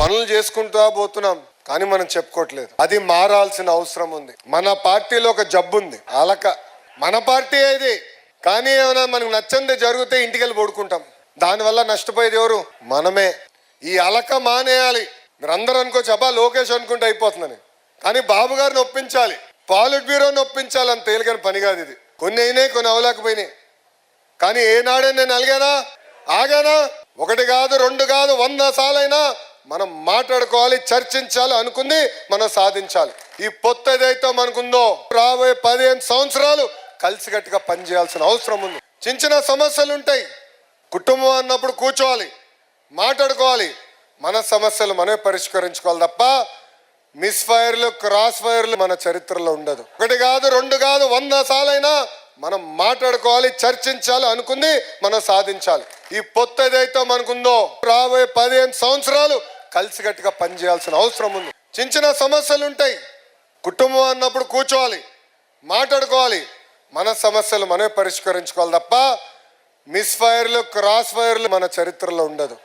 పనులు చేసుకుంటూ పోతున్నాం కానీ మనం చెప్పుకోవట్లేదు. అది మారాల్సిన అవసరం ఉంది. మన పార్టీలో ఒక జబ్బు ఉంది. అలక. మన పార్టీ ఇది. కానీ ఏమైనా మనకు నచ్చంది జరిగితే ఇంటికి వెళ్ళి పడుకుంటాం. దానివల్ల నష్టపోయేది ఎవరు? మనమే. ఈ అలక మానేయాలి. మీరు అందరూ అనుకోవచ్చు అబ్బా లోకేష్ అనుకుంటే అయిపోతుందని. కానీ బాబు గారిని ఒప్పించాలి. పాలిట్ బ్యూరోని ఒప్పించాలి. అని తేలికని పని కాదు ఇది. కొన్ని అయినాయి కొన్ని అవలేకపోయినాయి. కానీ ఏనాడే నేను అలిగానా ఆగానా? ఒకటి కాదు రెండు కాదు వంద సార్లైనా మనం మాట్లాడుకోవాలి చర్చించాలి అనుకుంది మనం సాధించాలి. ఈ పొత్త ఏదైతే మనకుందో రాబోయే పదిహేను సంవత్సరాలు కలిసికట్టుగా పనిచేయాల్సిన అవసరం ఉంది. చిన్న చిన్న సమస్యలు ఉంటాయి. కుటుంబం అన్నప్పుడు కూర్చోవాలి మాట్లాడుకోవాలి. మన సమస్యలు మనమే పరిష్కరించుకోవాలి తప్ప మిస్ ఫైర్లు క్రాస్ ఫైర్లు మన చరిత్రలో ఉండదు. ఒకటి కాదు రెండు కాదు వంద సాలైనా మనం మాట్లాడుకోవాలి చర్చించాలి అనుకుంది మనం సాధించాలి. ఈ పొత్త ఏదైతే మనకుందో రాబోయే పదిహేను సంవత్సరాలు కలిసికట్టుగా పనిచేయాల్సిన అవసరం ఉంది. చిన్న చిన్న సమస్యలు ఉంటాయి. కుటుంబం అన్నప్పుడు కూర్చోవాలి మాట్లాడుకోవాలి. మన సమస్యలు మనమే పరిష్కరించుకోవాలి తప్ప మిస్ ఫైర్లు క్రాస్ ఫైర్లు మన చరిత్రలో ఉండదు.